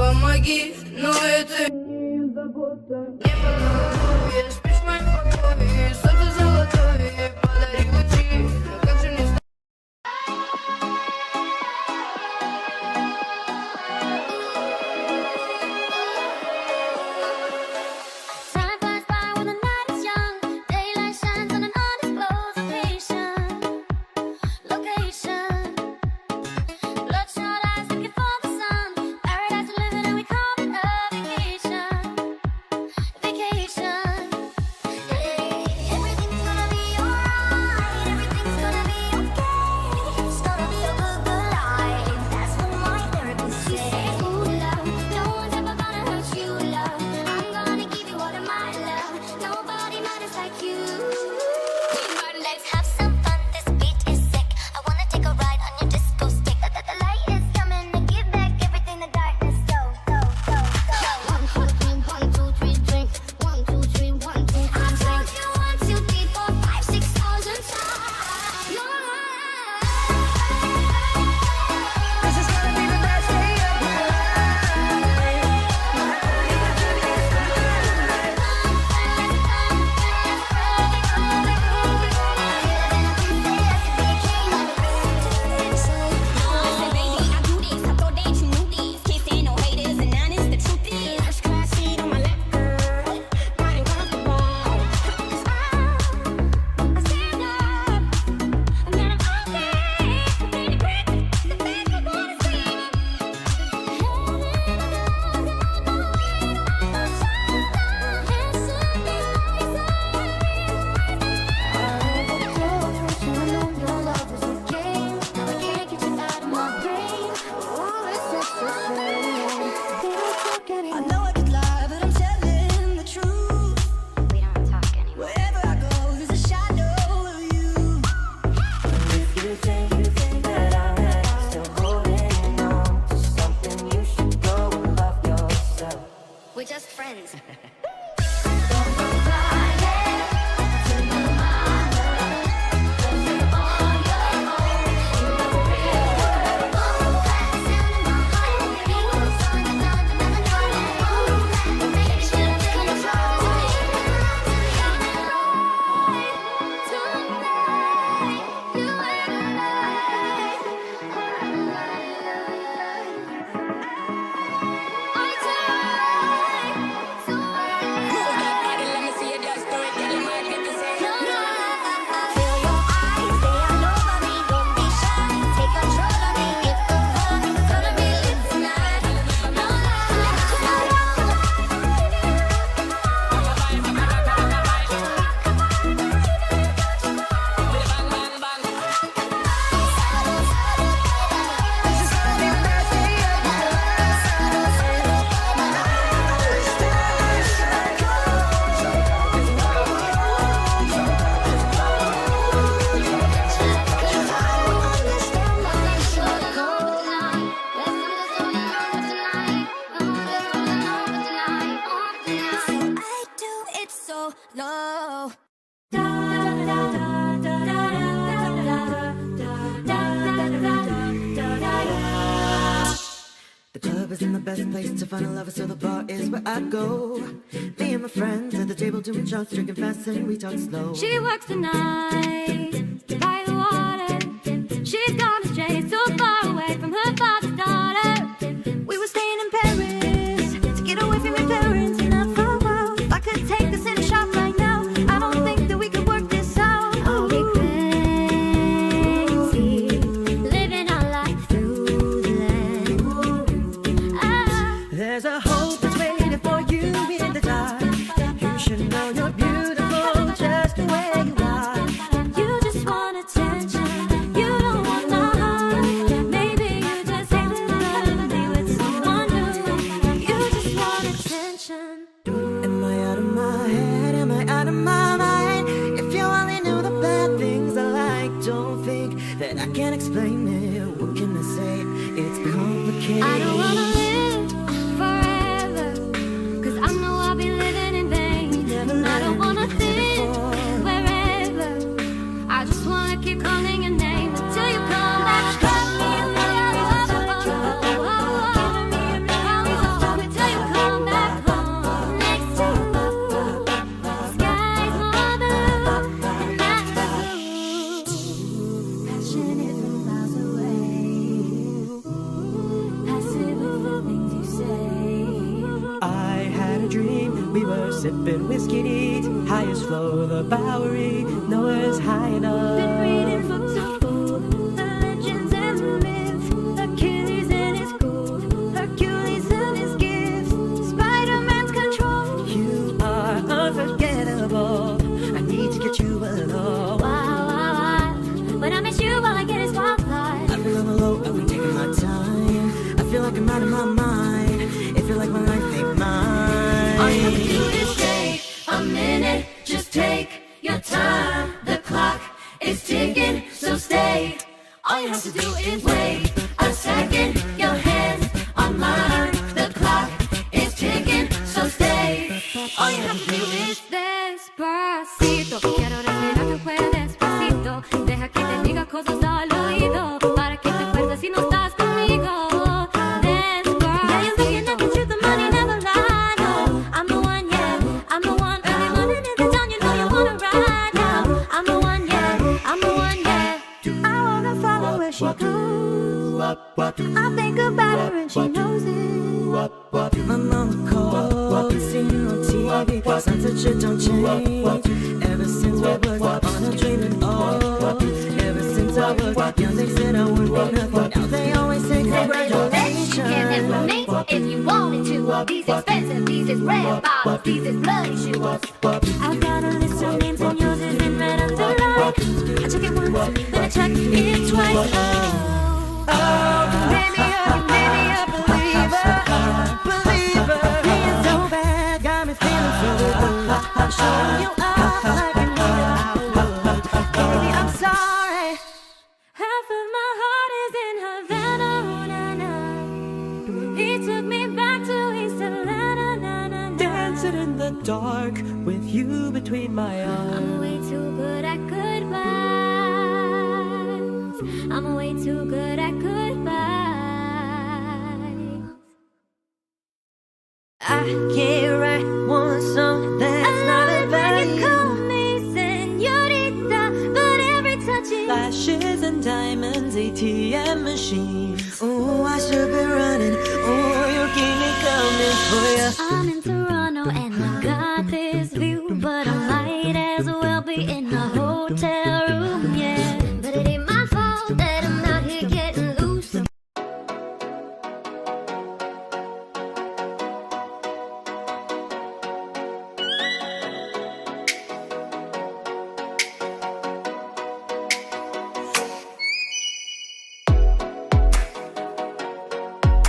помоги, но это не забота. Не волнуй, спишь моей покой, что ты за guns. The club isn't the best place to find a lover, so the bar is where I go. Me and my friends at the table doing shots, drinking fast, and we talk slow. She works the night by the water. She's got I can't explain it. What can I say? It's complicated. Sipping whiskey neat. Highest flow, the Bowery, nowhere's high enough. Is ticking, so stay. All you have to do is wait a second. Your hands on mine. The clock is ticking, so stay. All you have to do is Despacito, quiero respirar tu despacito. Deja que te diga cosas al oído follow where she goes. I think about her and she knows it. My mama called, seen you on TV. Signs that shit don't change. Ever since we was on a dreaming old. Ever since I was young, they said I would be nothing. Now they always say Congratulations. You can't have me if you wanted to. These expensive, these is red bottles, these is bloody shoes. I've got a list of then I check it twice. Oh, oh, baby, a believer. believer. Being so bad got me feeling so good. I'm showing you up like you that I would. Baby, I'm sorry. Half of my heart is in Havana, oh, na, na. He took me back to East Atlanta, na, na, na. Dancing in the dark with you between my arms. I'm way too good at goodbyes. I'm way too good at goodbyes. I can't write one song that's not I love about when you call me señorita, but every touch is Flashes and diamonds, ATM machines. Oh, I should be running. Oh, you keep me coming for you. I'm in